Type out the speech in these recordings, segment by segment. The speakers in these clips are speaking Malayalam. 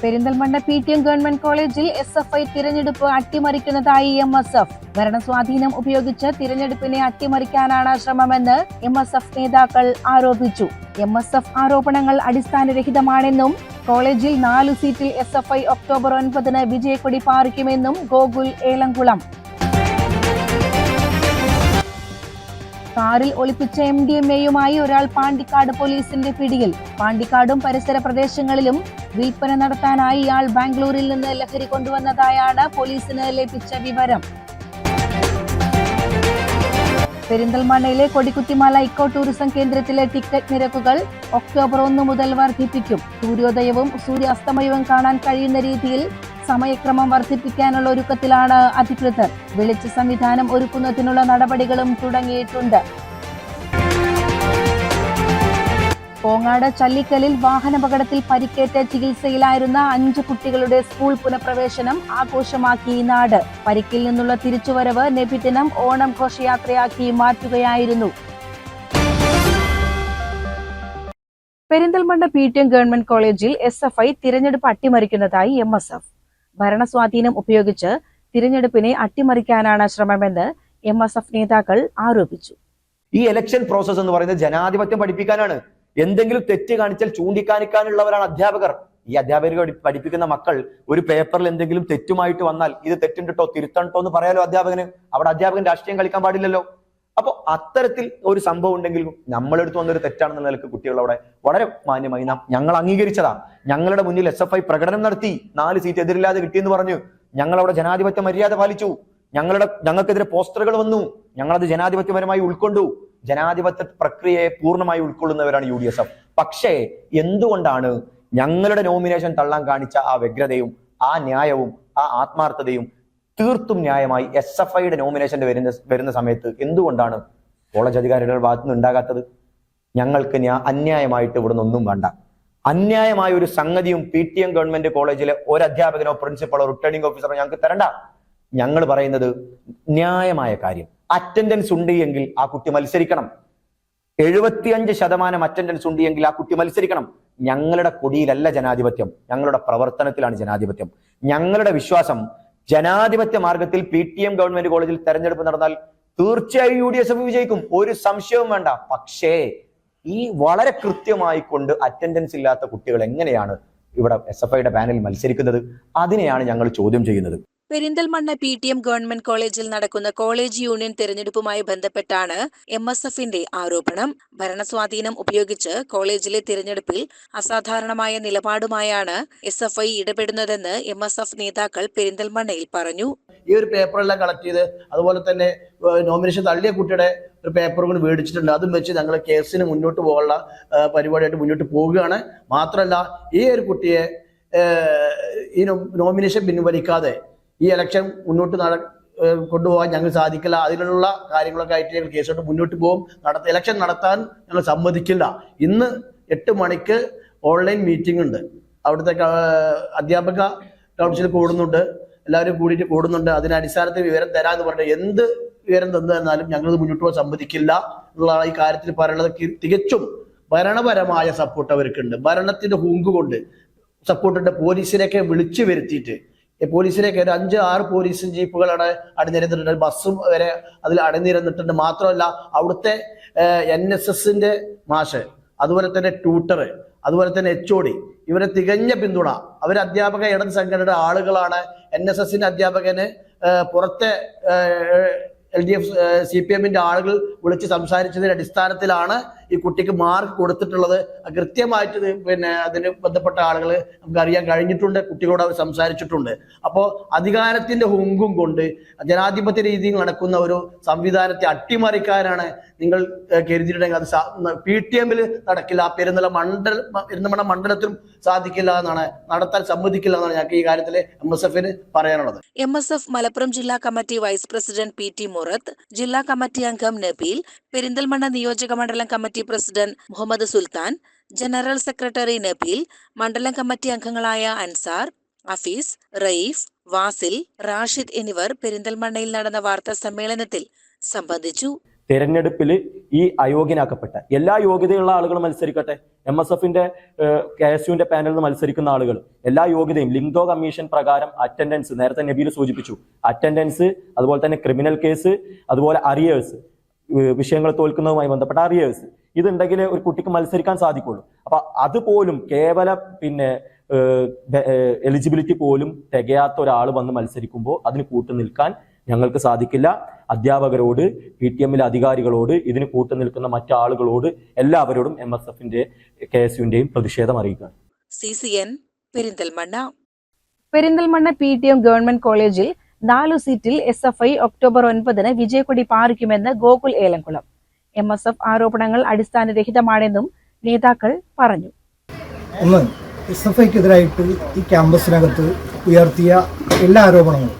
Perinthalmanna P T M government കോളേജിൽ എസ് എഫ് ഐ തിരഞ്ഞെടുപ്പ് അട്ടിമറിക്കുന്നതായി എം എസ് എഫ്. ഭരണസ്വാധീനം ഉപയോഗിച്ച് തിരഞ്ഞെടുപ്പിനെ അട്ടിമറിക്കാനാണ് ശ്രമമെന്ന് എം എസ് എഫ് നേതാക്കൾ ആരോപിച്ചു. എം എസ് എഫ് ആരോപണങ്ങൾ അടിസ്ഥാനരഹിതമാണെന്നും കോളേജിൽ നാലു സീറ്റിൽ എസ് എഫ് ഐ ഒക്ടോബർ ഒൻപതിന് വിജയക്കൊടി പാറിക്കുമെന്നും ഗോകുൽ ഏലംകുളം. കാറിൽ ഒളിപ്പിച്ച എം ഡി എം എയുമായി ഒരാൾ പാണ്ടിക്കാട് പോലീസിന്റെ പിടിയിൽ. പാണ്ടിക്കാടും പരിസര പ്രദേശങ്ങളിലും വിൽപ്പന നടത്താനായി ഇയാൾ ബാംഗ്ലൂരിൽ നിന്ന് ലഹരി കൊണ്ടുവന്നതായാണ് പോലീസിന് ലഭിച്ച വിവരം. പെരിന്തൽമണ്ണയിലെ കൊടിക്കുത്തിമല ഇക്കോ ടൂറിസം കേന്ദ്രത്തിലെ ടിക്കറ്റ് നിരക്കുകൾ ഒക്ടോബർ ഒന്ന് മുതൽ വർദ്ധിപ്പിക്കും. സൂര്യോദയവും സൂര്യാസ്തമയവും കാണാൻ കഴിയുന്ന രീതിയിൽ സമയക്രമം വർദ്ധിപ്പിക്കാനുള്ള ഒരുക്കത്തിലാണ് അധികൃതർ. വെളിച്ച സംവിധാനം ഒരുക്കുന്നതിനുള്ള നടപടികളും തുടങ്ങിയിട്ടുണ്ട്. കോങ്ങാട് ചല്ലിക്കലിൽ വാഹനപകടത്തിൽ പരിക്കേറ്റ ചികിത്സയിലായിരുന്ന അഞ്ച് കുട്ടികളുടെ സ്കൂൾ പുനഃപ്രവേശനം ആഘോഷമാക്കി നാട്. പരിക്കിൽ നിന്നുള്ള തിരിച്ചുവരവ് നബിദിനം ഓണം ഘോഷയാത്രയാക്കി മാറ്റുകയായിരുന്നു. Perinthalmanna P T M government കോളേജിൽ എസ് എഫ് ഐ തിരഞ്ഞെടുപ്പ് അട്ടിമറിക്കുന്നതായി എം എസ് എഫ്. ഭരണസ്വാധീനം ഉപയോഗിച്ച് തിരഞ്ഞെടുപ്പിനെ അട്ടിമറിക്കാനാണ് ശ്രമമെന്ന് എം എസ് എഫ് നേതാക്കൾ ആരോപിച്ചു. ഈ ഇലക്ഷൻ പ്രോസസ് എന്ന് പറയുന്നത് ജനാധിപത്യം പഠിപ്പിക്കാനാണ്. എന്തെങ്കിലും തെറ്റ് കാണിച്ചാൽ ചൂണ്ടിക്കാണിക്കാനുള്ളവരാണ് അധ്യാപകർ. ഈ അധ്യാപകർ പഠിപ്പിക്കുന്ന മക്കൾ ഒരു പേപ്പറിൽ എന്തെങ്കിലും തെറ്റുമായിട്ട് വന്നാൽ ഇത് തെറ്റുണ്ടോ തിരുത്തണ്ടോ എന്ന് പറയാലോ അധ്യാപകന്? അവിടെ അധ്യാപകൻ രാഷ്ട്രീയം കളിക്കാൻ പാടില്ലല്ലോ. അപ്പോൾ അത്തരത്തിൽ ഒരു സംഭവം ഉണ്ടെങ്കിൽ നമ്മളെടുത്ത് വന്നൊരു തെറ്റാണെന്ന നിലയ്ക്ക് കുട്ടികൾ അവിടെ വളരെ മാന്യമായി നാം ഞങ്ങൾ അംഗീകരിച്ചതാ. ഞങ്ങളുടെ മുന്നിൽ എസ് എഫ് ഐ പ്രകടനം നടത്തി. നാല് സീറ്റ് എതിരില്ലാതെ കിട്ടിയെന്ന് പറഞ്ഞു. ഞങ്ങൾ അവിടെ ജനാധിപത്യ മര്യാദ പാലിച്ചു. ഞങ്ങളുടെ ഞങ്ങൾക്കെതിരെ പോസ്റ്ററുകൾ വന്നു. ഞങ്ങളത് ജനാധിപത്യപരമായി ഉൾക്കൊണ്ടു. ജനാധിപത്യ പ്രക്രിയയെ പൂർണമായി ഉൾക്കൊള്ളുന്നവരാണ് യു ഡി എസ് എഫ് പക്ഷേ എന്തുകൊണ്ടാണ് ഞങ്ങളുടെ നോമിനേഷൻ തള്ളാൻ കാണിച്ച ആ വ്യഗ്രതയും ആ ന്യായവും ആ ആത്മാർത്ഥതയും തീർത്തും ന്യായമായി എസ് എഫ് ഐയുടെ നോമിനേഷന്റെ വരുന്ന വരുന്ന സമയത്ത് എന്തുകൊണ്ടാണ് കോളേജ് അധികാരികളുടെ ഭാഗത്തു നിന്ന് ഉണ്ടാകാത്തത്? ഞങ്ങൾക്ക് ന്യാ അന്യായമായിട്ട് ഇവിടുന്ന് ഒന്നും വേണ്ട. അന്യായമായ ഒരു സംഗതിയും പി ടി എം ഗവൺമെന്റ് കോളേജിലെ ഒരു അധ്യാപകനോ പ്രിൻസിപ്പളോ റിട്ടേണിംഗ് ഓഫീസറോ ഞങ്ങൾക്ക് തരണ്ട. ഞങ്ങൾ പറയുന്നത് ന്യായമായ കാര്യം. അറ്റൻഡൻസ് ഉണ്ട് എങ്കിൽ ആ കുട്ടി മത്സരിക്കണം. എഴുപത്തിയഞ്ച് ശതമാനം അറ്റൻഡൻസ് ഉണ്ട് എങ്കിൽ ആ കുട്ടി മത്സരിക്കണം. ഞങ്ങളുടെ കൊടിയിലല്ല ജനാധിപത്യം. ഞങ്ങളുടെ പ്രവർത്തനത്തിലാണ് ജനാധിപത്യം. ഞങ്ങളുടെ വിശ്വാസം ജനാധിപത്യ മാർഗത്തിൽ പി ടി എം ഗവൺമെന്റ് കോളേജിൽ തെരഞ്ഞെടുപ്പ് നടന്നാൽ തീർച്ചയായും യു ഡി എസ് എഫ് വിജയിക്കും. ഒരു സംശയവും വേണ്ട. പക്ഷേ ഈ വളരെ കൃത്യമായി കൊണ്ട് അറ്റൻഡൻസ് ഇല്ലാത്ത കുട്ടികൾ എങ്ങനെയാണ് ഇവിടെ എസ് എഫ് ഐയുടെ പാനലിൽ മത്സരിക്കുന്നത്? അതിനെയാണ് ഞങ്ങൾ ചോദ്യം ചെയ്യുന്നത്. Perinthalmanna P T M government കോളേജിൽ നടക്കുന്ന കോളേജ് യൂണിയൻ തെരഞ്ഞെടുപ്പുമായി ബന്ധപ്പെട്ടാണ് എം എസ് എഫിന്റെ ആരോപണം. ഭരണസ്വാധീനം ഉപയോഗിച്ച് കോളേജിലെ തിരഞ്ഞെടുപ്പിൽ അസാധാരണമായ നിലപാടുമായാണ് എസ് എഫ് ഐ ഇടപെടുന്നതെന്ന് എം എസ് എഫ് നേതാക്കൾ പെരിന്തൽമണ്ണയിൽ പറഞ്ഞു. ഈ ഒരു പേപ്പറെല്ലാം കളക്ട് ചെയ്ത് അതുപോലെ തന്നെ നോമിനേഷൻ തള്ളിയ കുട്ടിയുടെ ഒരു പേപ്പർ കൂടി മേടിച്ചിട്ടുണ്ട്. അതും വെച്ച് ഞങ്ങൾ കേസിന് മുന്നോട്ട് പോകാനുള്ള പരിപാടിയായിട്ട് മുന്നോട്ട് പോവുകയാണ്. മാത്രമല്ല ഈ ഒരു കുട്ടിയെ ഈ നോമിനേഷൻ പിൻവലിക്കാതെ ഈ ഇലക്ഷൻ മുന്നോട്ട് നട കൊണ്ടുപോകാൻ ഞങ്ങൾ സാധിക്കില്ല. അതിനുള്ള കാര്യങ്ങളൊക്കെ ആയിട്ട് ഞങ്ങൾ കേസോട്ട് മുന്നോട്ട് പോകും. നടത്ത ഇലക്ഷൻ നടത്താൻ ഞങ്ങൾ സമ്മതിക്കില്ല. ഇന്ന് എട്ട് മണിക്ക് ഓൺലൈൻ മീറ്റിംഗ് ഉണ്ട്. അവിടുത്തെ അധ്യാപക കൗൺസിൽ കൂടുന്നുണ്ട്. എല്ലാവരും കൂടിയിട്ട് കൂടുന്നുണ്ട്. അതിന് അടിസ്ഥാനത്തിൽ വിവരം തരാന്ന് പറഞ്ഞിട്ട് എന്ത് വിവരം തന്നു തന്നാലും ഞങ്ങൾ മുന്നോട്ട് പോകാൻ സമ്മതിക്കില്ല എന്നുള്ള ഈ കാര്യത്തിൽ പറയുന്നത്. തികച്ചും ഭരണപരമായ സപ്പോർട്ട് അവർക്കുണ്ട്. ഭരണത്തിന്റെ ഹുങ്ക് കൊണ്ട് സപ്പോർട്ടുണ്ട് പോലീസിനെയൊക്കെ വിളിച്ചു വരുത്തിയിട്ട് പോലീസിനെയൊക്കെ ഒരു അഞ്ച് ആറ് പോലീസും ജീപ്പുകളാണ് അണിനിരന്നിട്ടുണ്ട്. ബസ്സും വരെ അതിൽ അണിനിരന്നിട്ടുണ്ട്. മാത്രമല്ല അവിടുത്തെ എൻ എസ് എസിന്റെ മാഷ് അതുപോലെ തന്നെ ട്യൂട്ടർ അതുപോലെ തന്നെ എച്ച് ഒ ഡി ഇവരെ തികഞ്ഞ പിന്തുണ. അവർ അധ്യാപക ഇടത് സംഘടനയുടെ ആളുകളാണ്. എൻ എസ് എസിന്റെ അധ്യാപകന് പുറത്തെ L D F C P എമ്മിന്റെ ആളുകൾ വിളിച്ച് സംസാരിച്ചതിന്റെ അടിസ്ഥാനത്തിലാണ് ഈ കുട്ടിക്ക് മാർക്ക് കൊടുത്തിട്ടുള്ളത് കൃത്യമായിട്ട് പിന്നെ അതിന് ബന്ധപ്പെട്ട ആളുകൾ നമുക്ക് അറിയാൻ കഴിഞ്ഞിട്ടുണ്ട് കുട്ടികളോട് അവർ സംസാരിച്ചിട്ടുണ്ട്. അപ്പോൾ അധികാരത്തിന്റെ ഹുങ്കും കൊണ്ട് ജനാധിപത്യ രീതിയിൽ നടക്കുന്ന ഒരു സംവിധാനത്തെ അട്ടിമറിക്കാനാണ് നിങ്ങൾ കരുതിയിട്ടുണ്ടെങ്കിൽ അത് പി ടി എമ്മിൽ നടക്കില്ല. ആ പെരുന്തല മണ്ഡല പെരുന്നമണ മണ്ഡലത്തിലും സാധിക്കില്ല എന്നാണ് നടത്താൻ സമ്മതിക്കില്ല എന്നാണ് ഞങ്ങൾക്ക് ഈ കാര്യത്തിൽ എം എസ് എഫിന് പറയാനുള്ളത്. എം എസ് എഫ് മലപ്പുറം ജില്ലാ committee vice president P T മുറത്ത് ജില്ലാ കമ്മിറ്റി അംഗം നബീൽ പെരിന്തൽമണ്ണ നിയോജക മണ്ഡലം committee president Muhammad Sultan general secretary Nabeel മണ്ഡലം കമ്മിറ്റി അംഗങ്ങളായ അൻസാർ അഫീസ് റയീഫ് വാസിൽ റാഷിദ് എന്നിവർ പെരിന്തൽമണ്ണയിൽ നടന്ന വാർത്താ സമ്മേളനത്തിൽ സംബന്ധിച്ചു. തെരഞ്ഞെടുപ്പിൽ ഈ അയോഗ്യനാക്കപ്പെട്ട എല്ലാ യോഗ്യതയുള്ള ആളുകൾ മത്സരിക്കട്ടെ. എം എസ് എഫിന്റെ കെ എസ് യുവിന്റെ പാനലിൽ നിന്ന് മത്സരിക്കുന്ന ആളുകൾ എല്ലാ യോഗ്യതയും ലിംഗോ കമ്മീഷൻ പ്രകാരം അറ്റൻഡൻസ് നേരത്തെ നബീൽ സൂചിപ്പിച്ചു. അറ്റൻഡൻസ് അതുപോലെ തന്നെ ക്രിമിനൽ കേസ് അതുപോലെ അറിയേഴ്സ് വിഷയങ്ങൾ തോൽക്കുന്നതുമായി ബന്ധപ്പെട്ട അറിയേഴ്സ് ഇതുണ്ടെങ്കിൽ ഒരു കുട്ടിക്ക് മത്സരിക്കാൻ സാധിക്കുള്ളൂ. അപ്പൊ അതുപോലും കേവല പിന്നെ എലിജിബിലിറ്റി പോലും തികയാത്ത ഒരാൾ വന്ന് മത്സരിക്കുമ്പോൾ അതിന് കൂട്ടു നിൽക്കാൻ ഞങ്ങൾക്ക് സാധിക്കില്ല. അധ്യാപകരോട് പി ടി എമ്മിലെ അധികാരികളോട് ഇതിന് കൂട്ടു നിൽക്കുന്ന മറ്റാളുകളോട് എല്ലാവരോടും എം എസ് എഫിന്റെ കെ എസ് യുവിന്റെയും പ്രതിഷേധം അറിയിക്കുക C C N Perinthalmanna. Perinthalmanna P T M government കോളേജിൽ നാലു സീറ്റിൽ എസ് എഫ് ഐ ഒക്ടോബർ ഒൻപതിന് വിജയക്കൊടി പാറിക്കുമെന്ന് Gokul Elamkulam. M S F ആരോപണങ്ങൾ അടിസ്ഥാനരഹിതമാണെന്നും നേതാക്കൾ പറഞ്ഞു. ഒന്ന് എസ് എഫ് ഐക്കെതിരായിട്ട് ഈ ക്യാമ്പസിനകത്ത് ഉയർത്തിയ എല്ലാ ആരോപണങ്ങളും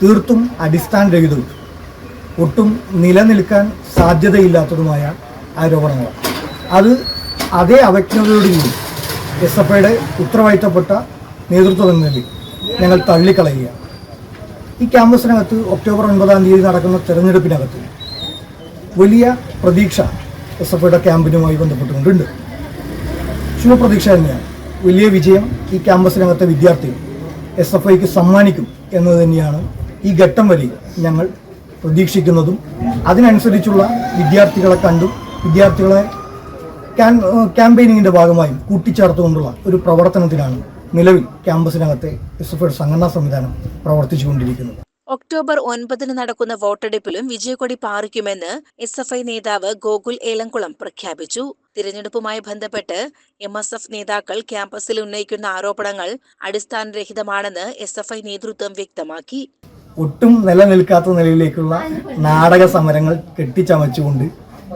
തീർത്തും അടിസ്ഥാനരഹിതവും ഒട്ടും നിലനിൽക്കാൻ സാധ്യതയില്ലാത്തതുമായ ആരോപണങ്ങളാണ്. അത് അതേ അവജ്ഞതയോടുകൂടി എസ് എഫ് ഐയുടെ ഉത്തരവാദിത്തപ്പെട്ട നേതൃത്വം എന്ന നിലയിൽ ഞങ്ങൾ തള്ളിക്കളയുകയാണ്. ഈ ക്യാമ്പസിനകത്ത് ഒക്ടോബർ ഒൻപതാം തീയതി നടക്കുന്ന തെരഞ്ഞെടുപ്പിനകത്ത് വലിയ പ്രതീക്ഷ എസ് എഫ് ഐയുടെ ക്യാമ്പിനുമായി ബന്ധപ്പെട്ടുകൊണ്ടുണ്ട്. ശുഭപ്രതീക്ഷ തന്നെയാണ്. വലിയ വിജയം ഈ ക്യാമ്പസിനകത്തെ വിദ്യാർത്ഥികൾ എസ് എഫ് ഐക്ക് സമ്മാനിക്കും എന്നത് തന്നെയാണ് ഈ ഘട്ടം വരെ ഞങ്ങൾ പ്രതീക്ഷിക്കുന്നതും. അതിനനുസരിച്ചുള്ള വിദ്യാർത്ഥികളെ കണ്ടും വിദ്യാർത്ഥികളെ ക്യാമ്പയിനിങ്ങിന്റെ ഭാഗമായും കൂട്ടിച്ചേർത്തുകൊണ്ടുള്ള ഒരു പ്രവർത്തനത്തിലാണ് നിലവിൽ ക്യാമ്പസിനകത്തെ എസ് എഫ് ഐയുടെ സംഘടനാ സംവിധാനം പ്രവർത്തിച്ചുകൊണ്ടിരിക്കുന്നത്. ഒക്ടോബർ ഒൻപതിന് നടക്കുന്ന വോട്ടെടുപ്പിലും വിജയക്കൊടി പാറിക്കുമെന്ന് എസ് എഫ് ഐ നേതാവ് ഗോകുൽ ഏലംകുളം പ്രഖ്യാപിച്ചു. തിരഞ്ഞെടുപ്പുമായി ബന്ധപ്പെട്ട് എം എസ് എഫ് നേതാക്കൾ ക്യാമ്പസിൽ ഉന്നയിക്കുന്ന ആരോപണങ്ങൾ അടിസ്ഥാനരഹിതമാണെന്ന് എസ് എഫ് ഐ നേതൃത്വം വ്യക്തമാക്കി. ഒട്ടും നിലനിൽക്കാത്ത നിലയിലേക്കുള്ള നാടക സമരങ്ങൾ കെട്ടിച്ചമച്ചുകൊണ്ട്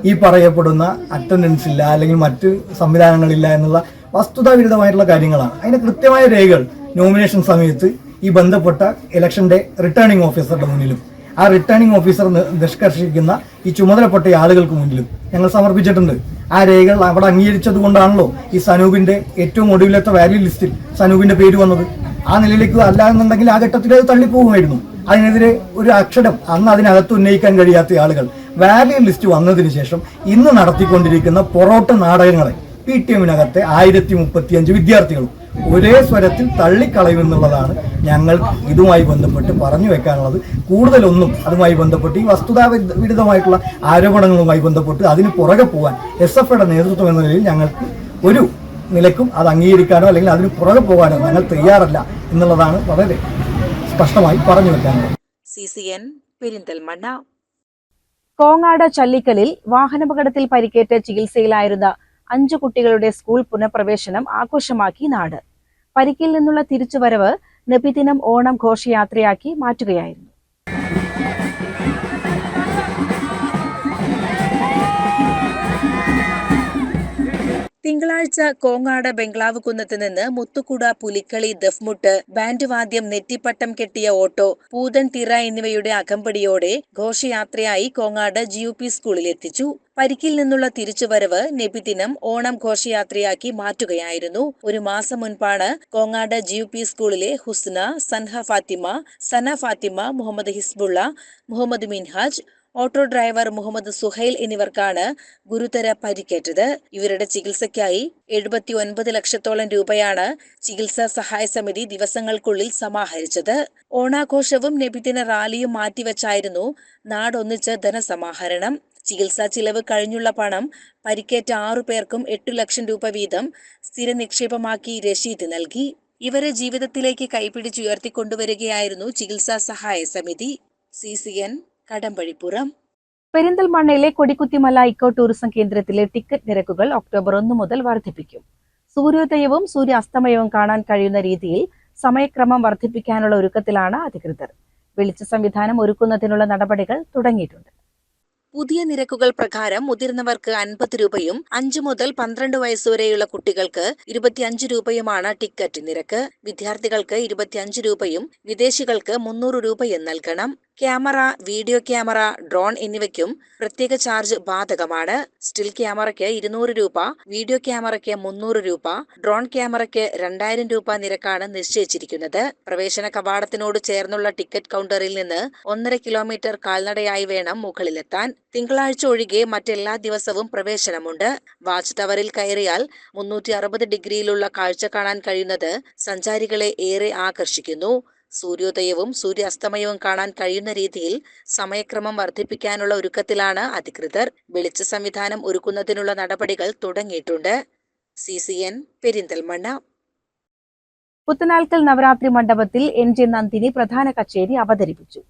ഈ പറയപ്പെടുന്ന അറ്റൻഡൻസ് ഇല്ല അല്ലെങ്കിൽ മറ്റ് സംവിധാനങ്ങളില്ല എന്നുള്ള വസ്തുതാവിരുദ്ധമായിട്ടുള്ള കാര്യങ്ങളാണ്. അതിന് കൃത്യമായ രേഖകൾ നോമിനേഷൻ സമയത്ത് ഈ ബന്ധപ്പെട്ട ഇലക്ഷന്റെ റിട്ടേണിംഗ് ഓഫീസറുടെ മുന്നിലും. ആ റിട്ടേണിംഗ് ഓഫീസർ നിഷ്കർഷിക്കുന്ന ഈ ചുമതലപ്പെട്ട ആളുകൾക്ക് മുന്നിലും ഞങ്ങൾ സമർപ്പിച്ചിട്ടുണ്ട്. ആ രേഖകൾ അവിടെ അംഗീകരിച്ചത് കൊണ്ടാണല്ലോ ഈ സനൂപിന്റെ ഏറ്റവും ഒടുവിലത്തെ വാല്യൂ ലിസ്റ്റിൽ സനൂപിന്റെ പേര് വന്നത്. ആ നിലയിലേക്ക് അല്ല എന്നുണ്ടെങ്കിൽ ആ ഘട്ടത്തിൽ അത് തള്ളിപ്പോകുമായിരുന്നു. അതിനെതിരെ ഒരു അക്ഷരം അന്ന് അതിനകത്ത് ഉന്നയിക്കാൻ കഴിയാത്ത ആളുകൾ വാല്യൂ ലിസ്റ്റ് വന്നതിന് ശേഷം ഇന്ന് നടത്തിക്കൊണ്ടിരിക്കുന്ന പൊറോട്ട നാടകങ്ങളെ പി ടി എമ്മിനകത്തെ ആയിരത്തി മുപ്പത്തി അഞ്ച് വിദ്യാർത്ഥികളും ഒരേ സ്വരത്തിൽ തള്ളിക്കളയുമെന്നുള്ളതാണ് ഞങ്ങൾ ഇതുമായി ബന്ധപ്പെട്ട് പറഞ്ഞു വെക്കാനുള്ളത്. കൂടുതലൊന്നും അതുമായി ബന്ധപ്പെട്ട് ഈ വസ്തുതാ വിരുദ്ധ- വിരുദ്ധമായിട്ടുള്ള ആരോപണങ്ങളുമായി ബന്ധപ്പെട്ട് അതിന് പുറകെ പോകാൻ എസ് എഫ് ഐയുടെ നേതൃത്വം എന്ന നിലയിൽ ഞങ്ങൾക്ക് ഒരു നിലക്കും അത് അംഗീകരിക്കാനോ അല്ലെങ്കിൽ അതിന് പുറകെ പോകാനോ ഞങ്ങൾ തയ്യാറല്ല എന്നുള്ളതാണ് വളരെ സ്പഷ്ടമായി പറഞ്ഞു വെക്കാനുള്ളത്. C C N Perinthalmanna. Kongad ചല്ലിക്കലിൽ വാഹനപകടത്തിൽ പരിക്കേറ്റ് ചികിത്സയിലായിരുന്ന അഞ്ചു കുട്ടികളുടെ സ്കൂൾ പുനഃപ്രവേശനം ആഘോഷമാക്കി നാട്. പരിക്കിൽ നിന്നുള്ള തിരിച്ചുവരവ് നബിദിനം ഓണം ഘോഷയാത്രയാക്കി മാറ്റുകയായിരുന്നു. തിങ്കളാഴ്ച കോങ്ങാട് ബംഗ്ലാവ് കുന്നത്ത് നിന്ന് മുത്തുകുട പുലിക്കളി ദഫ്മുട്ട് ബാൻഡ് വാദ്യം നെറ്റിപ്പട്ടം കെട്ടിയ ഓട്ടോ പൂതൻ തിറ എന്നിവയുടെ അകമ്പടിയോടെ ഘോഷയാത്രയായി കോങ്ങാട് ജി യു പി സ്കൂളിലെത്തിച്ചു പരിക്കിൽ നിന്നുള്ള തിരിച്ചുവരവ് നബിദിനം ഓണം ഘോഷയാത്രയാക്കി മാറ്റുകയായിരുന്നു. ഒരു മാസം മുൻപാണ് കോങ്ങാട് ജി യു പി സ്കൂളിലെ Husna Sanha Fathima Sana Fathima Muhammad Hezbollah Muhammad Minhaj auto driver Muhammad Suhail എന്നിവർക്കാണ് ഗുരുതര പരിക്കേറ്റത്. ഇവരുടെ ചികിത്സയ്ക്കായി എഴുപത്തി ഒൻപത് ലക്ഷത്തോളം രൂപയാണ് ചികിത്സാ സഹായ സമിതി ദിവസങ്ങൾക്കുള്ളിൽ സമാഹരിച്ചത്. ഓണാഘോഷവും നബിദിന റാലിയും മാറ്റിവെച്ചായിരുന്നു നാടൊന്നിച്ച് ധനസമാഹരണം. ചികിത്സാ ചിലവ് കഴിഞ്ഞുള്ള പണം പരിക്കേറ്റ ആറു പേർക്കും എട്ടു ലക്ഷം രൂപ വീതം സ്ഥിര നിക്ഷേപമാക്കി രശീത് നൽകി. ഇവരെ ജീവിതത്തിലേക്ക് കൈപിടിച്ചുയർത്തിക്കൊണ്ടുവരികയായിരുന്നു ചികിത്സാ സഹായ സമിതി. C C N Kadambazhipuram. പെരിന്തൽമണ്ണയിലെ Kodikuthimala eco tourism കേന്ദ്രത്തിലെ ടിക്കറ്റ് നിരക്കുകൾ ഒക്ടോബർ ഒന്ന് മുതൽ വർദ്ധിപ്പിക്കും. സൂര്യോദയവും സൂര്യാസ്തമയവും കാണാൻ കഴിയുന്ന രീതിയിൽ സമയക്രമം വർദ്ധിപ്പിക്കാനുള്ള ഒരുക്കത്തിലാണ് അധികൃതർ. വെളിച്ച സംവിധാനം ഒരുക്കുന്നതിനുള്ള നടപടികൾ തുടങ്ങിയിട്ടുണ്ട്. പുതിയ നിരക്കുകൾ പ്രകാരം മുതിർന്നവർക്ക് അൻപത് രൂപയും അഞ്ചു മുതൽ പന്ത്രണ്ട് വയസ്സുവരെയുള്ള കുട്ടികൾക്ക് ഇരുപത്തിയഞ്ച് രൂപയുമാണ് ടിക്കറ്റ് നിരക്ക്. വിദ്യാർത്ഥികൾക്ക് ഇരുപത്തിയഞ്ച് രൂപയും വിദേശികൾക്ക് മുന്നൂറ് രൂപയും നൽകണം. ക്യാമറ വീഡിയോ ക്യാമറ ഡ്രോൺ എന്നിവയ്ക്കും പ്രത്യേക ചാർജ് ബാധകമാണ്. സ്റ്റിൽ ക്യാമറയ്ക്ക് ഇരുന്നൂറ് രൂപ വീഡിയോ ക്യാമറയ്ക്ക് മുന്നൂറ് രൂപ ഡ്രോൺ ക്യാമറയ്ക്ക് രണ്ടായിരം രൂപ നിരക്കാണ് നിശ്ചയിച്ചിരിക്കുന്നത്. പ്രവേശന കവാടത്തിനോട് ചേർന്നുള്ള ടിക്കറ്റ് കൗണ്ടറിൽ നിന്ന് ഒന്നര കിലോമീറ്റർ കാൽനടയായി വേണം മുകളിലെത്താൻ. തിങ്കളാഴ്ച ഒഴികെ മറ്റെല്ലാ ദിവസവും പ്രവേശനമുണ്ട്. വാച്ച് ടവറിൽ കയറിയാൽ മുന്നൂറ്റി ഡിഗ്രിയിലുള്ള കാഴ്ച കാണാൻ കഴിയുന്നത് സഞ്ചാരികളെ ഏറെ ആകർഷിക്കുന്നു. സൂര്യോദയവും സൂര്യാസ്തമയവും കാണാൻ കഴിയുന്ന രീതിയിൽ സമയക്രമം വർദ്ധിപ്പിക്കാനുള്ള ഒരുക്കത്തിലാണ് അധികൃതർ. വെളിച്ച സംവിധാനം ഒരുക്കുന്നതിനുള്ള നടപടികൾ തുടങ്ങിയിട്ടുണ്ട്. C C N Perinthalmanna. Puthanalkkal Navaratri മണ്ഡപത്തിൽ എൻ ജെ നന്ദിനി പ്രധാന കച്ചേരി അവതരിപ്പിച്ചു.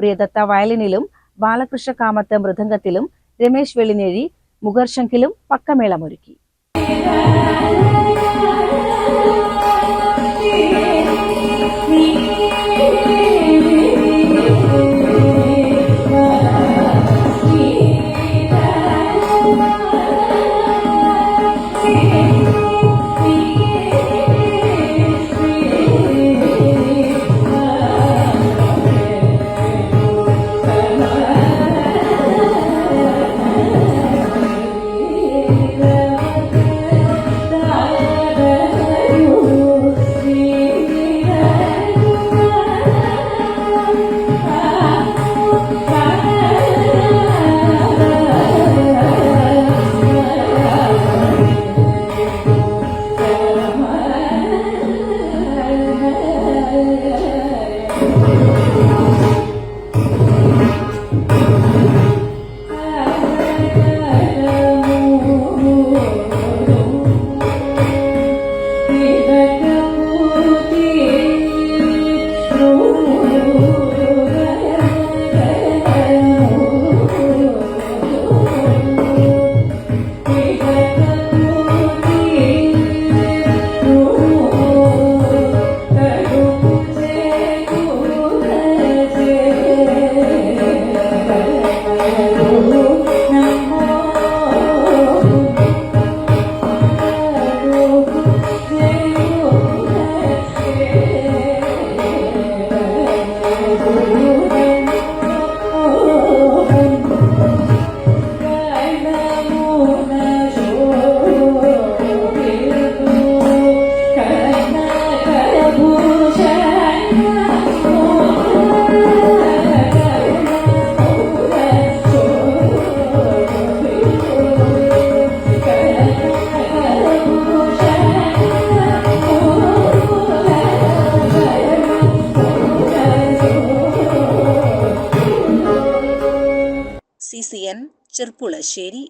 പ്രിയദത്ത വയലിനിലും ബാലകൃഷ്ണ കാമത്ത് മൃദംഗത്തിലും രമേശ് വെള്ളിനേഴി മുഗർശംഖിലും പക്കമേളമൊരുക്കി. ചെർപ്പുളശ്ശേരി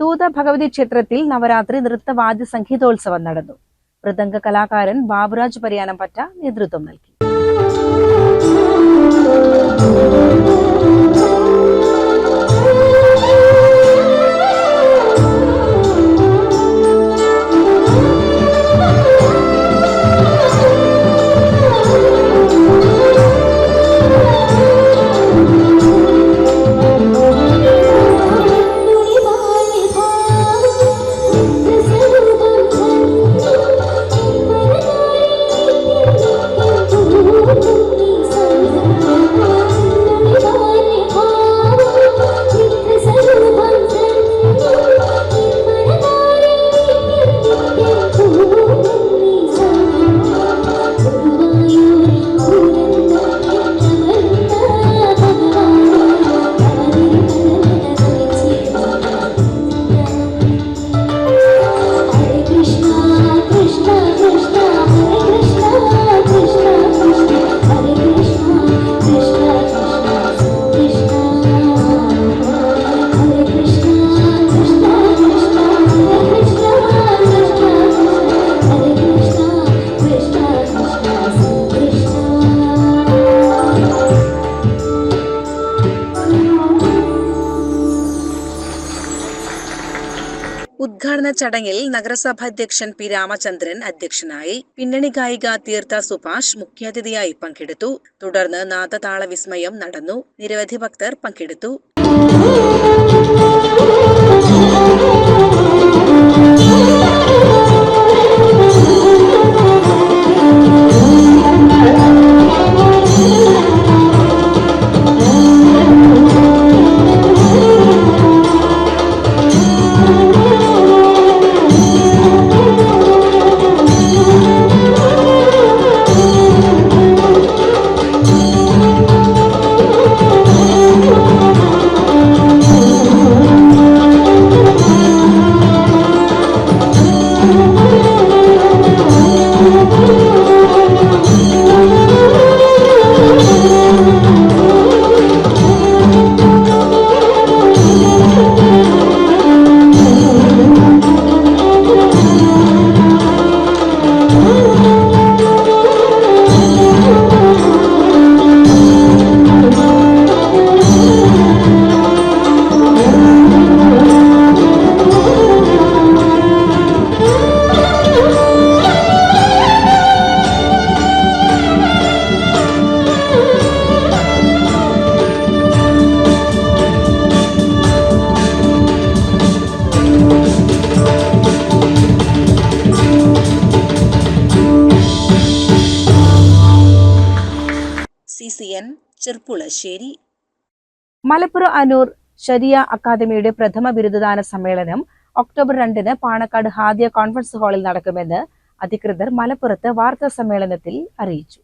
തൂത ഭഗവതി ക്ഷേത്രത്തിൽ നവരാത്രി നൃത്തവാദ്യ സംഗീതോത്സവം നടന്നു. മൃദംഗ കലാകാരൻ ബാബുരാജ് പരിയാനം പറ്റ നേതൃത്വം നൽകി. ചടങ്ങിൽ നഗരസഭാ അധ്യക്ഷൻ പി രാമചന്ദ്രൻ അധ്യക്ഷനായി. പിന്നണി ഗായിക തീർത്ഥ സുഭാഷ് മുഖ്യാതിഥിയായി പങ്കെടുത്തു. തുടർന്ന് നാദതാള വിസ്മയം നടന്നു. നിരവധി ഭക്തർ പങ്കെടുത്തു. ചെർപ്പുളശ്ശേരി മലപ്പുറം അനൂർ ഷരിയ അക്കാദമിയുടെ പ്രഥമ ബിരുദദാന സമ്മേളനം ഒക്ടോബർ രണ്ടിന് പാണക്കാട് ഹാദിയ കോൺഫറൻസ് ഹാളിൽ നടക്കുമെന്ന് അധികൃതർ മലപ്പുറത്ത് വാർത്താ സമ്മേളനത്തിൽ അറിയിച്ചു.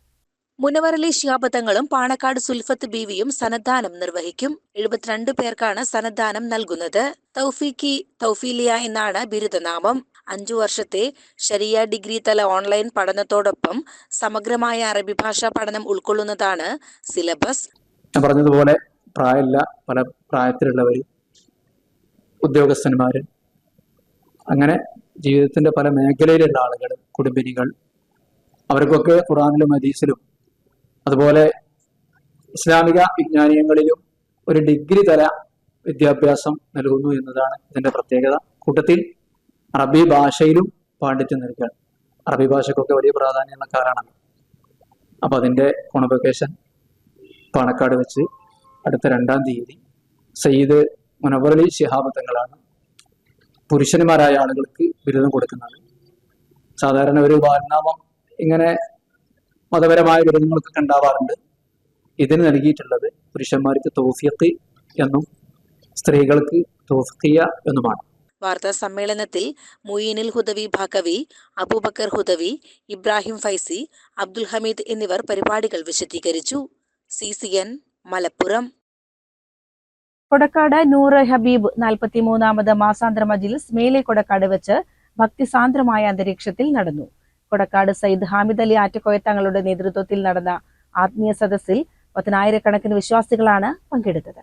മുനവറലി ശിഹാബത്തങ്ങളും പാണക്കാട് സുൽഫത്ത് ബീവിയും സന്നദ്ധാനം നിർവഹിക്കും. എഴുപത്തിരണ്ട് പേർക്കാണ് സന്നദ്ധാനം നൽകുന്നത്. തൗഫീഖി തൗഫീലിയ എന്നാണ് ബിരുദനാമം. അഞ്ചു വർഷത്തെ ശരിയ ഡിഗ്രി തല ഓൺലൈൻ പഠനത്തോടൊപ്പം സമഗ്രമായ അറബി ഭാഷാ പഠനം ഉൾക്കൊള്ളുന്നതാണ് സിലബസ്. ഞാൻ പറഞ്ഞതുപോലെ പ്രായമില്ല പല പ്രായത്തിലുള്ളവർ ഉദ്യോഗസ്ഥന്മാർ അങ്ങനെ ജീവിതത്തിന്റെ പല മേഖലയിലുള്ള ആളുകൾ കുടുംബിനികൾ അവർക്കൊക്കെ ഖുറാനിലും ഹദീസിലും അതുപോലെ ഇസ്ലാമിക വിജ്ഞാനീയങ്ങളിലും ഒരു ഡിഗ്രി തല വിദ്യാഭ്യാസം നൽകുന്നു എന്നതാണ് ഇതിന്റെ പ്രത്യേകത. കൂട്ടത്തിൽ അറബി ഭാഷയിലും പാണ്ഡിത്യം നൽകുകയാണ് അറബി ഭാഷയ്ക്കൊക്കെ വലിയ പ്രാധാന്യമുള്ള കാലമാണ്. അപ്പോൾ അതിന്റെ കോൺവൊക്കേഷൻ പാണക്കാട് വെച്ച് അടുത്ത രണ്ടാം തീയതി സയ്യിദ് മുനവറലി ശിഹാബ് തങ്ങളാണ് പുരുഷന്മാരായ ആളുകൾക്ക് ബിരുദം കൊടുക്കുന്നത്. സാധാരണ ഒരു വാൽനാമം ഇങ്ങനെ മതപരമായ ബിരുദങ്ങൾക്കൊക്കെ ഉണ്ടാവാറുണ്ട്. ഇതിന് നൽകിയിട്ടുള്ളത് പുരുഷന്മാർക്ക് തോഫിയത്ത് എന്നും സ്ത്രീകൾക്ക് തോഫിയ എന്നുമാണ്. വാർത്താ സമ്മേളനത്തിൽ മുയിനിൽ ഹുദവി ഭാഗവി അബൂബക്കർ ഹുദവി ഇബ്രാഹിം ഫൈസി അബ്ദുൽ ഹമീദ് എന്നിവർ പരിപാടികൾ വിശദീകരിച്ചു. C C N Malappuram. Kodakkad നൂറ് ഹബീബ് നാൽപ്പത്തിമൂന്നാമത് മാസാന്തര മജിലിസ് മേലെ കൊടക്കാട് വെച്ച് ഭക്തിസാന്ദ്രമായ അന്തരീക്ഷത്തിൽ നടന്നു. കൊടക്കാട് സയ്യിദ് ഹാമിദ് അലി ആറ്റക്കോയ തങ്ങളുടെ നേതൃത്വത്തിൽ നടന്ന ആത്മീയ സദസ്സിൽ പതിനായിരക്കണക്കിന് വിശ്വാസികളാണ് പങ്കെടുത്തത്.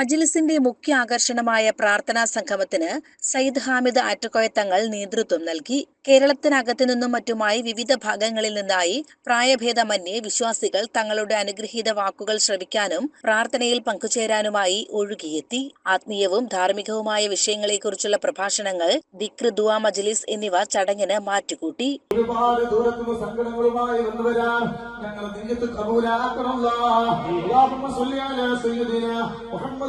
മജിലിസിന്റെ മുഖ്യ ആകർഷണമായ പ്രാർത്ഥനാ സംഗമത്തിന് സയ്യിദ് ഹാമിദ് ആറ്റക്കോയ തങ്ങൾ നേതൃത്വം നൽകി. കേരളത്തിനകത്തു നിന്നും മറ്റുമായി വിവിധ ഭാഗങ്ങളിൽ നിന്നായി പ്രായഭേദമന്യേ വിശ്വാസികൾ തങ്ങളുടെ അനുഗ്രഹീത വാക്കുകൾ ശ്രവിക്കാനും പ്രാർത്ഥനയിൽ പങ്കുചേരാനുമായി ഒഴുകിയെത്തി. ആത്മീയവും ധാർമ്മികവുമായ വിഷയങ്ങളെക്കുറിച്ചുള്ള പ്രഭാഷണങ്ങൾ ദിക്ർ ദുവാ മജ്ലിസ് എന്നിവ ചടങ്ങിന് മാറ്റുകൂട്ടി. ഒരുപാട് ദൂരത്തുനിന്ന് സങ്കടങ്ങളുമായി വന്നവരാൻ ഞങ്ങൾ കബൂലാക്കണമല്ല. അല്ലാഹുമ്മ അലാ സയ്യിദിനാ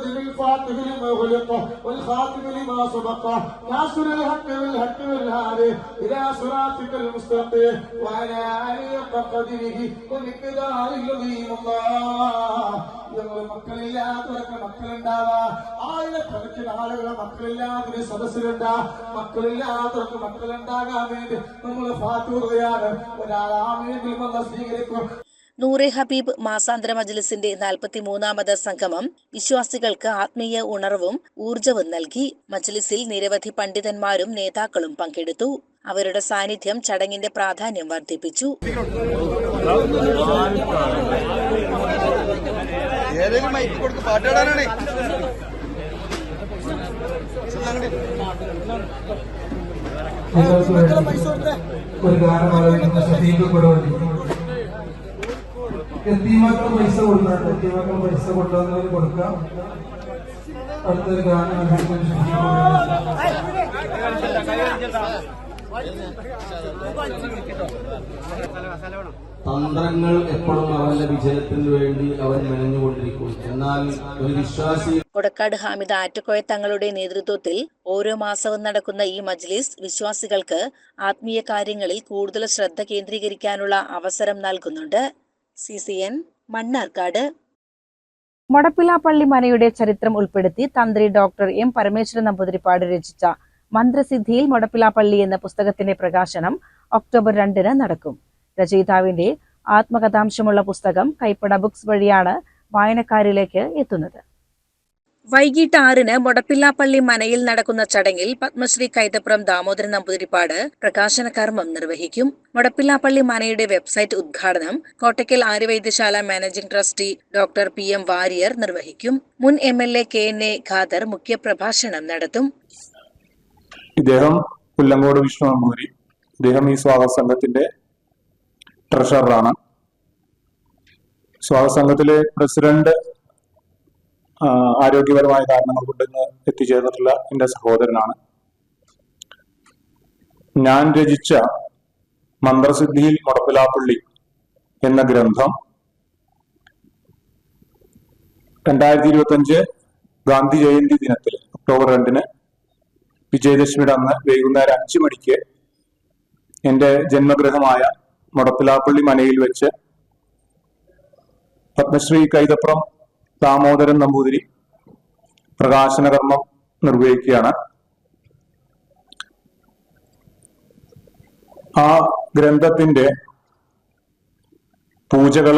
മുഹമ്മദിൽ الفاتح لما خلق والخاتم لما سبق ناصر الحق بالحق والهادي الى صراطك المستقيم وعلى اله حق قدره ومقداره العظيم الله ഞങ്ങൾ മക്കളില്ലാത്തവർക്ക് മക്കളുണ്ടാവാ ആയിരക്കണക്കിന് ആളുകൾ മക്കളില്ലാത്തൊരു സദസ്സിലുണ്ടാ മക്കളില്ലാത്തവർക്ക് മക്കളുണ്ടാകാൻ വേണ്ടി നമ്മൾ ഫാത്തൂറുകയാണ് ഒരാളാമെങ്കിൽ വന്ന് സ്വീകരിക്കും നൂറെ ഹബീബ് മാസാന്തര മജ്ലിസിന്റെ നാൽപ്പത്തി മൂന്നാമത് സംഗമം വിശ്വാസികൾക്ക് ആത്മീയ ഉണർവും ഊർജവും നൽകി. മജ്ലിസിൽ നിരവധി പണ്ഡിതന്മാരും നേതാക്കളും പങ്കെടുത്തു. അവരുടെ സാന്നിധ്യം ചടങ്ങിന്റെ പ്രാധാന്യം വർദ്ധിപ്പിച്ചു. ഒരു ഗാനം ആലോചിക്കുന്ന ഷഫീഖ് കൊടുവള്ളി എത്തിമാക്കൾ പൈസ കൊടുക്കുന്നുണ്ട് എത്തിമാക്കൾ പൈസ കൊണ്ടുവന്നവർ കൊടുക്കാം. അടുത്തൊരു ഗാനം തന്ത്രങ്ങൾ എപ്പോഴും അവന്റെ വിജയത്തിന് വേണ്ടി അവൻ മെനഞ്ഞുകൊണ്ടിരിക്കും. എന്നാൽ ഒരു വിശ്വാസി കൊടക്കാട് ഹാമിദ് ആറ്റക്കോയ തങ്ങളുടെ നേതൃത്വത്തിൽ ഓരോ മാസവും നടക്കുന്ന ഈ മജ്ലിസ് വിശ്വാസികൾക്ക് ആത്മീയ കാര്യങ്ങളിൽ കൂടുതൽ ശ്രദ്ധ കേന്ദ്രീകരിക്കാനുള്ള അവസരം നൽകുന്നുണ്ട്. C C N Mannarkkad. Modappilappally മനയുടെ ചരിത്രം ഉൾപ്പെടുത്തി തന്ത്രി ഡോക്ടർ എം പരമേശ്വരൻ നമ്പൂതിരിപ്പാട് രചിച്ച മന്ത്രസിദ്ധിയിൽ മൊടപ്പിലാപ്പള്ളി എന്ന പുസ്തകത്തിന്റെ പ്രകാശനം ഒക്ടോബർ രണ്ടിന് നടക്കും. രചയിതാവിന്റെ ആത്മകഥാംശമുള്ള പുസ്തകം കൈപ്പട ബുക്സ് വഴിയാണ് വായനക്കാരിലേക്ക് എത്തുന്നത്. വൈകിട്ട് ആറിന് മൊടപ്പില്ലാപ്പള്ളി മനയിൽ നടക്കുന്ന ചടങ്ങിൽ പത്മശ്രീ കൈതപ്പുറം ദാമോദരൻ നമ്പൂതിരിപ്പാട് പ്രകാശന കർമ്മം നിർവഹിക്കും. മൊടപ്പില്ലാപ്പള്ളി മനയുടെ വെബ്സൈറ്റ് ഉദ്ഘാടനം Kottakkal Aryavaidyasala managing trustee doctor P M Warrier നിർവഹിക്കും. മുൻ M L A K N A Khader മുഖ്യപ്രഭാഷണം നടത്തും. ഇദ്ദേഹം പുല്ലങ്കോട് വിഷ്ണു നമ്പൂരി ഇദ്ദേഹം ഈ സ്വാഗത സംഘത്തിന്റെ ട്രഷററാണ് സ്വാഗത സംഘത്തിലെ പ്രസിഡന്റ് ആരോഗ്യപരമായ കാരണങ്ങൾ കൊണ്ട് ഇന്ന് എത്തിച്ചേർന്നിട്ടുള്ള എന്റെ സഹോദരനാണ്. ഞാൻ രചിച്ച മന്ത്രസിദ്ധിയിൽ മുടപ്പിലാപ്പള്ളി എന്ന ഗ്രന്ഥം രണ്ടായിരത്തി ഇരുപത്തി അഞ്ച് ഗാന്ധി ജയന്തി ദിനത്തിൽ ഒക്ടോബർ രണ്ടിന് വിജയദശമിയുടെ അന്ന് വൈകുന്നേരം അഞ്ചു മണിക്ക് എന്റെ ജന്മഗൃഹമായ മുടപ്പിലാപ്പള്ളി മനയിൽ വെച്ച് പത്മശ്രീ കൈതപ്രം ദാമോദരൻ നമ്പൂതിരി പ്രകാശന കർമ്മം നിർവഹിക്കുകയാണ്. ആ ഗ്രന്ഥത്തിന്റെ പൂജകൾ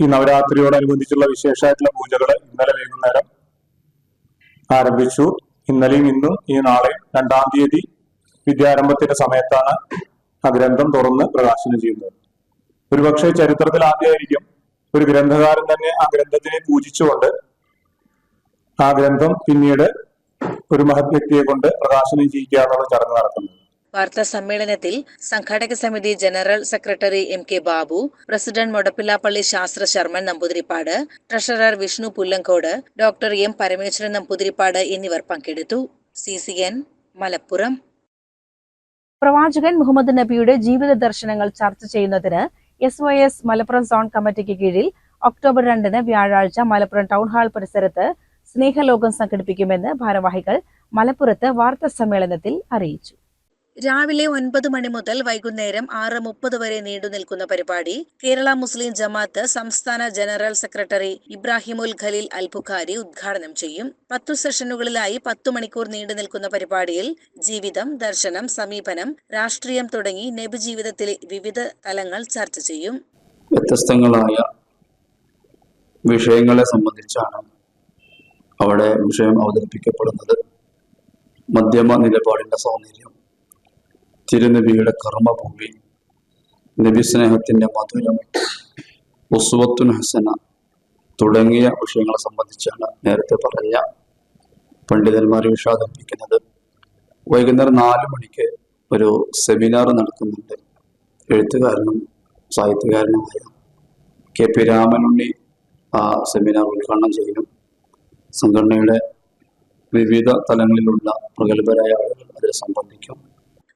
ഈ നവരാത്രിയോടനുബന്ധിച്ചുള്ള വിശേഷമായിട്ടുള്ള പൂജകൾ ഇന്നലെ വൈകുന്നേരം ആരംഭിച്ചു. ഇന്നലെയും ഇന്നും ഈ നാളെയും രണ്ടാം തീയതി വിദ്യാരംഭത്തിന്റെ സമയത്താണ് ആ ഗ്രന്ഥം തുറന്ന് പ്രകാശനം ചെയ്യുന്നത്. ഒരുപക്ഷെ ചരിത്രത്തിൽ ആദ്യമായിരിക്കും ഒരു ഗ്രന്ഥകാരൻ തന്നെ ആ ഗ്രന്ഥത്തിനെ പൂജിച്ചുകൊണ്ട് ആ ഗ്രന്ഥം പിന്നീട് ഒരു മഹത് വ്യക്തിയെ കൊണ്ട് പ്രകാശനം ചെയ്യിക്കുക എന്നുള്ള ചടങ്ങ് നടക്കുന്നത് വാർത്താ സമ്മേളനത്തിൽ സംഘാടക സമിതി general secretary M K Babu president Modappillappally Sasthra Sharman Namboothiripad treasurer Vishnu Pullangode doctor M Parameswaran Namboothiripad എന്നിവർ പങ്കെടുത്തു. C C N Malappuram. പ്രവാചകൻ മുഹമ്മദ് നബിയുടെ ജീവിത ദർശനങ്ങൾ ചർച്ച ചെയ്യുന്നതിന് S Y S Malappuram zone കമ്മിറ്റിക്ക് കീഴിൽ ഒക്ടോബർ രണ്ടിന് വ്യാഴാഴ്ച മലപ്പുറം ടൗൺ ഹാൾ പരിസരത്ത് സ്നേഹലോകം സംഘടിപ്പിക്കുമെന്ന് ഭാരവാഹികൾ മലപ്പുറത്ത് വാർത്താ സമ്മേളനത്തിൽ അറിയിച്ചു. രാവിലെ ഒൻപത് മണി മുതൽ വൈകുന്നേരം ആറ് മുപ്പത് വരെ നീണ്ടു നിൽക്കുന്ന പരിപാടി കേരള മുസ്ലിം ജമാഅത്ത് സംസ്ഥാന ജനറൽ സെക്രട്ടറി ഇബ്രാഹിമുൽ ഖലീൽ അൽ ബുഖാരി ഉദ്ഘാടനം ചെയ്യും. പത്തു സെഷനുകളിലായി പത്തു മണിക്കൂർ നീണ്ടു നിൽക്കുന്ന പരിപാടിയിൽ ജീവിതം ദർശനം സമീപനം രാഷ്ട്രീയം തുടങ്ങി നബി ജീവിതത്തിലെ വിവിധ തലങ്ങൾ ചർച്ച ചെയ്യും. വ്യത്യസ്തങ്ങളായ വിഷയങ്ങളെ സംബന്ധിച്ചാണ് അവിടെ വിഷയം അവതരിപ്പിക്കപ്പെടുന്നത്. മധ്യമ നിലപാടിന്റെ സൗന്ദര്യം തിരുനബിയുടെ കർമ്മഭൂമി നബി സ്നേഹത്തിന്റെ മധുരം ഉസ്വത്തുൻ ഹസന തുടങ്ങിയ വിഷയങ്ങളെ സംബന്ധിച്ചാണ് നേരത്തെ പറഞ്ഞ പണ്ഡിതന്മാർ വിഷാദിപ്പിക്കുന്നത് വൈകുന്നേരം നാല് മണിക്ക് ഒരു സെമിനാർ നടക്കുന്നുണ്ട്. എഴുത്തുകാരനും സാഹിത്യകാരനുമായ കെ പി രാമനുണ്ണി ആ സെമിനാർ ഉദ്ഘാടനം ചെയ്യുന്നു സംഘടനയുടെ വിവിധ തലങ്ങളിലുള്ള പ്രഗത്ഭരായ ആളുകൾ അതിൽ സംബന്ധിക്കും.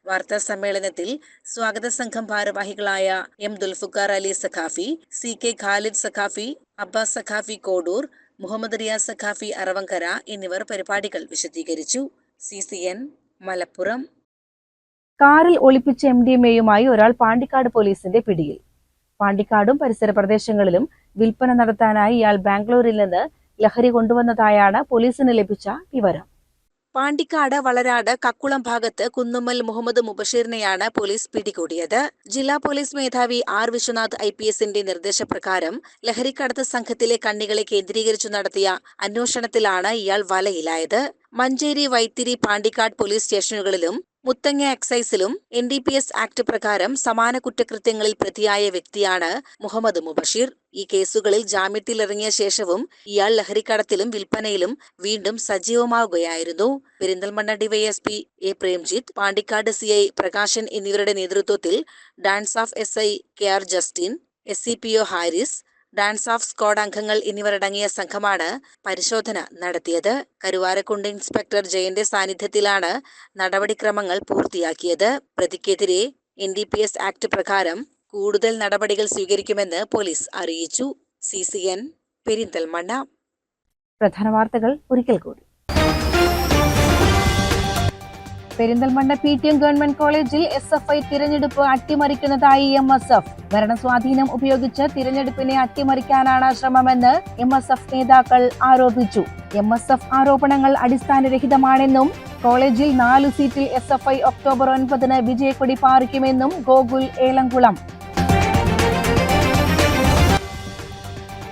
വാർത്താ സമ്മേളനത്തിൽ സ്വാഗത സംഘം ഭാരവാഹികളായ M Dulfuqar Ali Saqafi C K Khalid Saqafi Abbas Saqafi Kodur Muhammad Riyas Saqafi Aravankara എന്നിവർ പരിപാടികൾ വിശദീകരിച്ചു. C C N Malappuram. കാറിൽ ഒളിപ്പിച്ച എം ഡി എം ഒരാൾ പാണ്ടിക്കാട് പോലീസിന്റെ പിടിയിൽ. പാണ്ടിക്കാടും പരിസര പ്രദേശങ്ങളിലും വിൽപ്പന നടത്താനായി ഇയാൾ ബാംഗ്ലൂരിൽ നിന്ന് ലഹരി കൊണ്ടുവന്നതായാണ് പോലീസിന് ലഭിച്ച വിവരം. പാണ്ടിക്കാട് വളരാട് കക്കുളം ഭാഗത്ത് കുന്നുമ്മൽ മുഹമ്മദ് മുബഷീറിനെയാണ് പോലീസ് പിടികൂടിയത്. ജില്ലാ പോലീസ് മേധാവി ആർ വിശ്വനാഥ് ഐ പി എസിന്റെ നിർദ്ദേശപ്രകാരം ലഹരിക്കടത്ത് സംഘത്തിലെ കണ്ണികളെ കേന്ദ്രീകരിച്ചു നടത്തിയ അന്വേഷണത്തിലാണ് ഇയാൾ വലയിലായത്. മഞ്ചേരി വൈത്തിരി പാണ്ടിക്കാട് പോലീസ് സ്റ്റേഷനുകളിലും Muthanga എക്സൈസിലും N D P S act പ്രകാരം സമാന കുറ്റകൃത്യങ്ങളിൽ പ്രതിയായ വ്യക്തിയാണ് മുഹമ്മദ് മുബഷീർ. ഈ കേസുകളിൽ ജാമ്യത്തിലിറങ്ങിയ ശേഷവും ഇയാൾ ലഹരിക്കടത്തിലും വിൽപ്പനയിലും വീണ്ടും സജീവമാവുകയായിരുന്നു. Perinthalmanna DYSP A Premjith Pandikkad C I Prakashan എന്നിവരുടെ നേതൃത്വത്തിൽ DANSAF S I K R Justin S C P O Haris DANSAF squad അംഗങ്ങൾ എന്നിവരടങ്ങിയ സംഘമാണ് പരിശോധന നടത്തിയത്. കരുവാരക്കുണ്ട് ഇൻസ്പെക്ടർ ജയന്റെ സാന്നിധ്യത്തിലാണ് നടപടിക്രമങ്ങൾ പൂർത്തിയാക്കിയത്. പ്രതിക്കെതിരെ N D P S act പ്രകാരം കൂടുതൽ നടപടികൾ സ്വീകരിക്കുമെന്ന് പോലീസ് അറിയിച്ചു. C C N Perinthalmanna. പ്രധാന വാർത്തകൾ ഒരിക്കൽ കൂടി. Perinthalmanna P T M government കോളേജിൽ എസ് എഫ് ഐ തിരഞ്ഞെടുപ്പ് അട്ടിമറിക്കുന്നതായി എം എസ് എഫ്. ഭരണസ്വാധീനം ഉപയോഗിച്ച് തിരഞ്ഞെടുപ്പിനെ അട്ടിമറിക്കാനാണ് ശ്രമമെന്ന് എം എസ് എഫ് നേതാക്കൾ ആരോപിച്ചു. എം എസ് എഫ് ആരോപണങ്ങൾ അടിസ്ഥാനരഹിതമാണെന്നും കോളേജിൽ നാലു സീറ്റിൽ എസ് എഫ് ഐ ഒക്ടോബർ ഒൻപതിന് വിജയക്കൊടി പാറിക്കുമെന്നും ഗോകുൽ ഏലംകുളം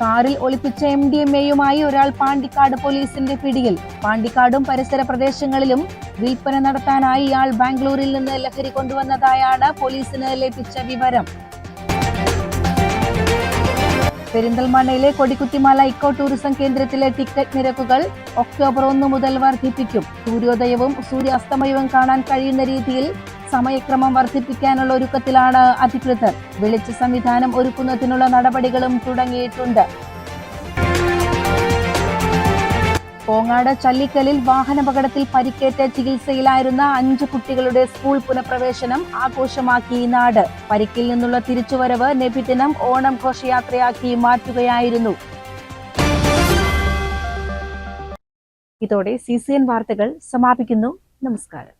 കാറിൽ ഒളിപ്പിച്ച എം ഡി എം എയുമായി ഒരാൾ പാണ്ടിക്കാട് പോലീസിന്റെ പിടിയിൽ. പാണ്ടിക്കാടും പരിസര പ്രദേശങ്ങളിലും വിൽപ്പന നടത്താനായി ഇയാൾ ബാംഗ്ലൂരിൽ നിന്ന് ലഹരി കൊണ്ടുവന്നതായാണ് പോലീസിന് ലഭിച്ച വിവരം. പെരിന്തൽമണ്ണയിലെ കൊടിക്കുത്തിമല ഇക്കോ ടൂറിസം കേന്ദ്രത്തിലെ ടിക്കറ്റ് നിരക്കുകൾ ഒക്ടോബർ ഒന്ന് മുതൽ വർദ്ധിപ്പിക്കും. സൂര്യോദയവും സൂര്യാസ്തമയവും കാണാൻ കഴിയുന്ന രീതിയിൽ സമയക്രമം വർദ്ധിപ്പിക്കാനുള്ള ഒരുക്കത്തിലാണ് അധികൃതർ. വെളിച്ച സംവിധാനം ഒരുക്കുന്നതിനുള്ള നടപടികളും തുടങ്ങിയിട്ടുണ്ട്. കോങ്ങാട് ചല്ലിക്കലിൽ വാഹനപകടത്തിൽ പരിക്കേറ്റ് ചികിത്സയിലായിരുന്ന അഞ്ചു കുട്ടികളുടെ സ്കൂൾ പുനഃപ്രവേശനം ആഘോഷമാക്കി നാട്. പരിക്കിൽ നിന്നുള്ള തിരിച്ചുവരവ് നബിദിനം ഓണം ഘോഷയാത്രയാക്കി മാറ്റുകയായിരുന്നു. ഇതോടെ സി സി എൻ വാർത്തകൾ സമാപിക്കുന്നു. നമസ്കാരം.